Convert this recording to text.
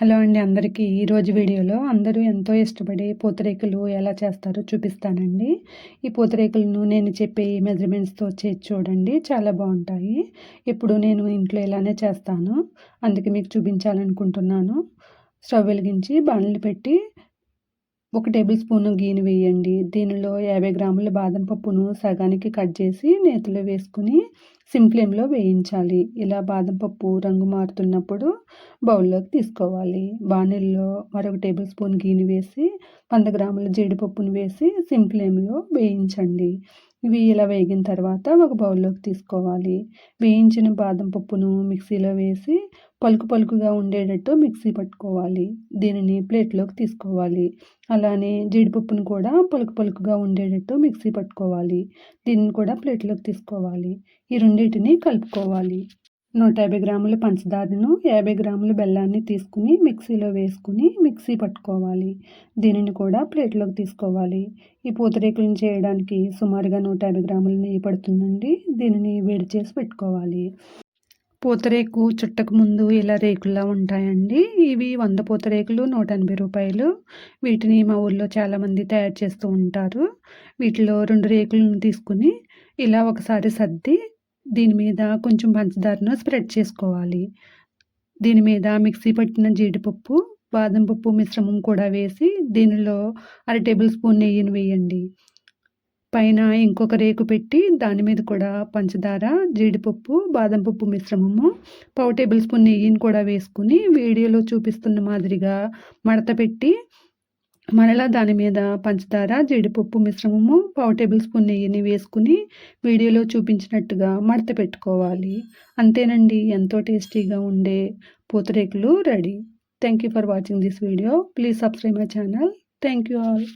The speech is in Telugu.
హలో అండి అందరికీ. ఈరోజు వీడియోలో అందరూ ఎంతో ఇష్టపడే పూతరేకులు ఎలా చేస్తారో చూపిస్తానండి. ఈ పూతరేకులను నేను చెప్పే మెజర్మెంట్స్తో చేసి చూడండి. చాలా బాగుంటాయి. ఇప్పుడు నేను ఇంట్లో ఇలానే చేస్తాను. అందుకే మీకు చూపించాలనుకుంటున్నాను. స్టవ్ వెలిగించి బాణలు పెట్టి ఒక టేబుల్ స్పూన్ గీని వేయండి. దీనిలో యాభై గ్రాముల బాదం పప్పును సగానికి కట్ చేసి నేతిలో వేసుకుని సిమ్ ఫ్లేమ్లో వేయించాలి. ఇలా బాదం పప్పు రంగు మారుతున్నప్పుడు బౌల్లోకి తీసుకోవాలి. బాణీల్లో మరొక టేబుల్ స్పూన్ గీని వేసి వంద గ్రాముల జీడిపప్పును వేసి సిమ్ ఫ్లేమ్లో వేయించండి. ఇవి ఇలా వేగిన తర్వాత ఒక బౌల్లోకి తీసుకోవాలి. వేయించిన బాదం పప్పును మిక్సీలో వేసి పలుకు పలుకుగా ఉండేటట్టు మిక్సీ పట్టుకోవాలి. దీనిని ప్లేట్లోకి తీసుకోవాలి. అలానే జీడిపప్పును కూడా పలుకు పలుకుగా ఉండేటట్టు మిక్సీ పట్టుకోవాలి. దీన్ని కూడా ప్లేట్లోకి తీసుకోవాలి. ఈ రెండింటిని కలుపుకోవాలి. నూట యాభై గ్రాముల పంచదారను యాభై గ్రాముల బెల్లాన్ని తీసుకుని మిక్సీలో వేసుకుని మిక్సీ పట్టుకోవాలి. దీనిని కూడా ప్లేట్లోకి తీసుకోవాలి. ఈ పూతరేకులను చేయడానికి సుమారుగా నూట యాభై గ్రాముల నెయ్యి పడుతుందండి. దీనిని వేడి చేసి పెట్టుకోవాలి. పూతరేకు చుట్టకు ముందు ఇలా రేకుల్లా ఉంటాయండి. ఇవి వంద పూతరేకులు నూట ఎనభై రూపాయలు. వీటిని మా ఊళ్ళో చాలామంది తయారు చేస్తూ ఉంటారు. వీటిలో రెండు రేకులను తీసుకుని ఇలా ఒకసారి సర్ది దీని మీద కొంచెం పంచదారను స్ప్రెడ్ చేసుకోవాలి. దీని మీద మిక్సీ పట్టిన జీడిపప్పు బాదం పప్పు మిశ్రమం కూడా వేసి దీనిలో అర టేబుల్ స్పూన్ నెయ్యిని వేయండి. పైన ఇంకొక రేకు పెట్టి దాని మీద కూడా పంచదార జీడిపప్పు బాదం పప్పు మిశ్రమము పావు టేబుల్ స్పూన్ నెయ్యిని కూడా వేసుకుని వీడియోలో చూపిస్తున్న మాదిరిగా మడత పెట్టి మరలా దాని మీద పంచదార జీడిపప్పు మిశ్రమము పావు టేబుల్ స్పూన్ నెయ్యిని వేసుకుని వీడియోలో చూపించినట్టుగా మడత పెట్టుకోవాలి. అంతేనండి ఎంతో టేస్టీగా ఉండే పూతరేకులు ready. Thank you for watching this video please subscribe my channel thank you all